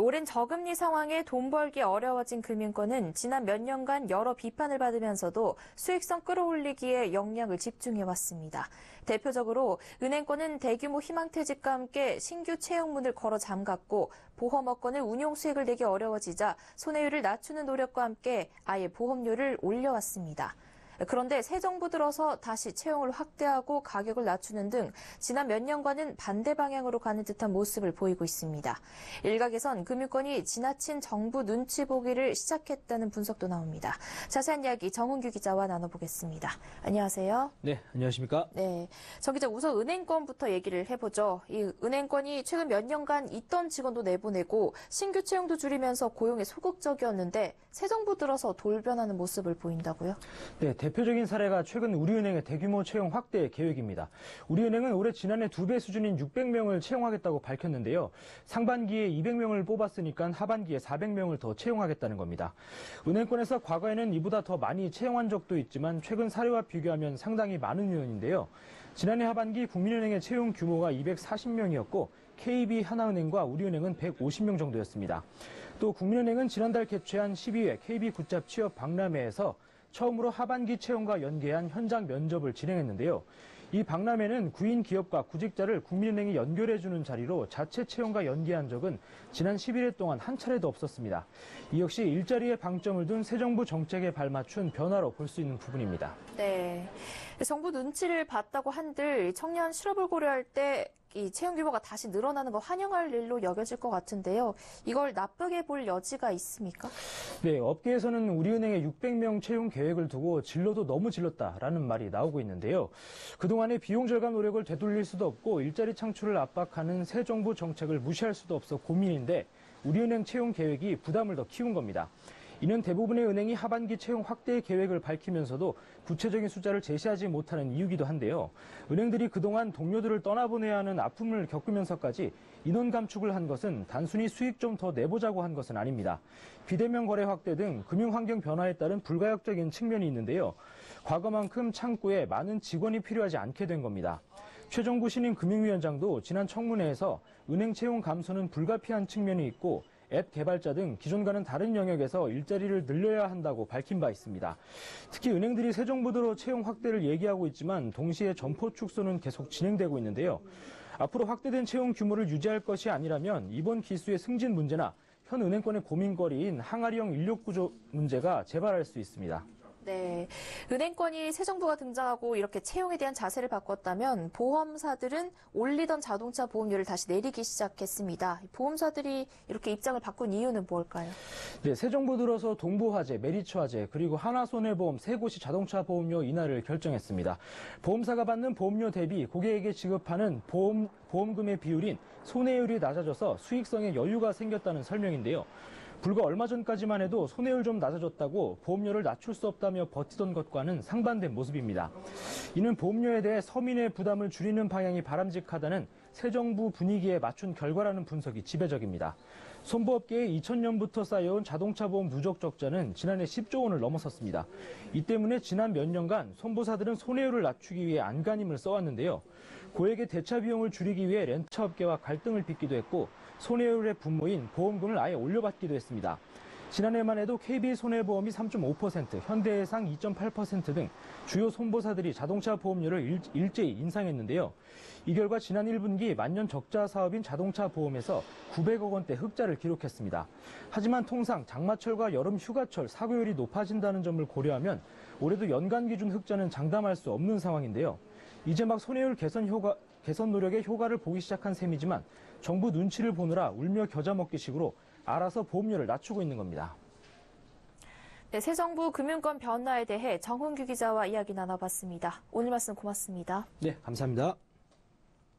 오랜 저금리 상황에 돈 벌기 어려워진 금융권은 지난 몇 년간 여러 비판을 받으면서도 수익성 끌어올리기에 역량을 집중해 왔습니다. 대표적으로 은행권은 대규모 희망퇴직과 함께 신규 채용문을 걸어 잠갔고 보험업권은 운용 수익을 내기 어려워지자 손해율을 낮추는 노력과 함께 아예 보험료를 올려왔습니다. 그런데 새 정부 들어서 다시 채용을 확대하고 가격을 낮추는 등 지난 몇 년과는 반대 방향으로 가는 듯한 모습을 보이고 있습니다. 일각에선 금융권이 지나친 정부 눈치 보기를 시작했다는 분석도 나옵니다. 자세한 이야기 정훈규 기자와 나눠보겠습니다. 안녕하세요. 네, 안녕하십니까? 네. 정 기자 우선 은행권부터 얘기를 해보죠. 이 은행권이 최근 몇 년간 있던 직원도 내보내고 신규 채용도 줄이면서 고용에 소극적이었는데 새 정부 들어서 돌변하는 모습을 보인다고요? 네, 대 표적인 사례가 최근 우리은행의 대규모 채용 확대 계획입니다. 우리은행은 올해 지난해 두 배 수준인 600명을 채용하겠다고 밝혔는데요. 상반기에 200명을 뽑았으니까 하반기에 400명을 더 채용하겠다는 겁니다. 은행권에서 과거에는 이보다 더 많이 채용한 적도 있지만 최근 사례와 비교하면 상당히 많은 인원인데요. 지난해 하반기 국민은행의 채용 규모가 240명이었고 KB 하나은행과 우리은행은 150명 정도였습니다. 또 국민은행은 지난달 개최한 12회 KB 굿잡 취업 박람회에서 처음으로 하반기 채용과 연계한 현장 면접을 진행했는데요. 이 박람회는 구인 기업과 구직자를 국민은행이 연결해주는 자리로 자체 채용과 연계한 적은 지난 11회 동안 한 차례도 없었습니다. 이 역시 일자리에 방점을 둔 새 정부 정책에 발맞춘 변화로 볼 수 있는 부분입니다. 네. 정부 눈치를 봤다고 한들 청년 실업을 고려할 때 이 채용 규모가 다시 늘어나는 거 환영할 일로 여겨질 것 같은데요. 이걸 나쁘게 볼 여지가 있습니까? 네, 업계에서는 우리은행의 600명 채용 계획을 두고 진로도 너무 질렀다라는 말이 나오고 있는데요. 그동안의 비용 절감 노력을 되돌릴 수도 없고 일자리 창출을 압박하는 새 정부 정책을 무시할 수도 없어 고민인데 우리은행 채용 계획이 부담을 더 키운 겁니다. 이는 대부분의 은행이 하반기 채용 확대 계획을 밝히면서도 구체적인 숫자를 제시하지 못하는 이유기도 한데요. 은행들이 그동안 동료들을 떠나보내야 하는 아픔을 겪으면서까지 인원 감축을 한 것은 단순히 수익 좀 더 내보자고 한 것은 아닙니다. 비대면 거래 확대 등 금융 환경 변화에 따른 불가역적인 측면이 있는데요. 과거만큼 창구에 많은 직원이 필요하지 않게 된 겁니다. 최종구 신임 금융위원장도 지난 청문회에서 은행 채용 감소는 불가피한 측면이 있고 앱 개발자 등 기존과는 다른 영역에서 일자리를 늘려야 한다고 밝힌 바 있습니다. 특히 은행들이 새 정부대로 채용 확대를 얘기하고 있지만 동시에 점포 축소는 계속 진행되고 있는데요. 앞으로 확대된 채용 규모를 유지할 것이 아니라면 이번 기수의 승진 문제나 현 은행권의 고민거리인 항아리형 인력 구조 문제가 재발할 수 있습니다. 네. 은행권이 새 정부가 등장하고 이렇게 채용에 대한 자세를 바꿨다면 보험사들은 올리던 자동차 보험료를 다시 내리기 시작했습니다. 보험사들이 이렇게 입장을 바꾼 이유는 뭘까요? 네, 새 정부 들어서 동부화재, 메리츠화재, 그리고 하나손해보험 세 곳이 자동차 보험료 인하를 결정했습니다. 보험사가 받는 보험료 대비 고객에게 지급하는 보험, 보험금의 비율인 손해율이 낮아져서 수익성에 여유가 생겼다는 설명인데요. 불과 얼마 전까지만 해도 손해율 좀 낮아졌다고 보험료를 낮출 수 없다며 버티던 것과는 상반된 모습입니다. 이는 보험료에 대해 서민의 부담을 줄이는 방향이 바람직하다는 새 정부 분위기에 맞춘 결과라는 분석이 지배적입니다. 손보업계에 2000년부터 쌓여온 자동차 보험 누적 적자는 지난해 10조 원을 넘어섰습니다. 이 때문에 지난 몇 년간 손보사들은 손해율을 낮추기 위해 안간힘을 써왔는데요. 고액의 대차 비용을 줄이기 위해 렌트업계와 갈등을 빚기도 했고 손해율의 분모인 보험금을 아예 올려받기도 했습니다. 지난해만 해도 KB 손해보험이 3.5%, 현대해상 2.8%등 주요 손보사들이 자동차 보험료를 일, 제히 인상했는데요. 이 결과 지난 1분기 만년 적자 사업인 자동차 보험에서 900억 원대 흑자를 기록했습니다. 하지만 통상 장마철과 여름 휴가철 사고율이 높아진다는 점을 고려하면 올해도 연간 기준 흑자는 장담할 수 없는 상황인데요. 이제 막 손해율 개선 효과, 개선 노력의 효과를 보기 시작한 셈이지만 정부 눈치를 보느라 울며 겨자 먹기식으로 알아서 보험료를 낮추고 있는 겁니다. 네, 새 정부 금융권 변화에 대해 정훈규 기자와 이야기 나눠봤습니다. 오늘 말씀 고맙습니다. 네, 감사합니다.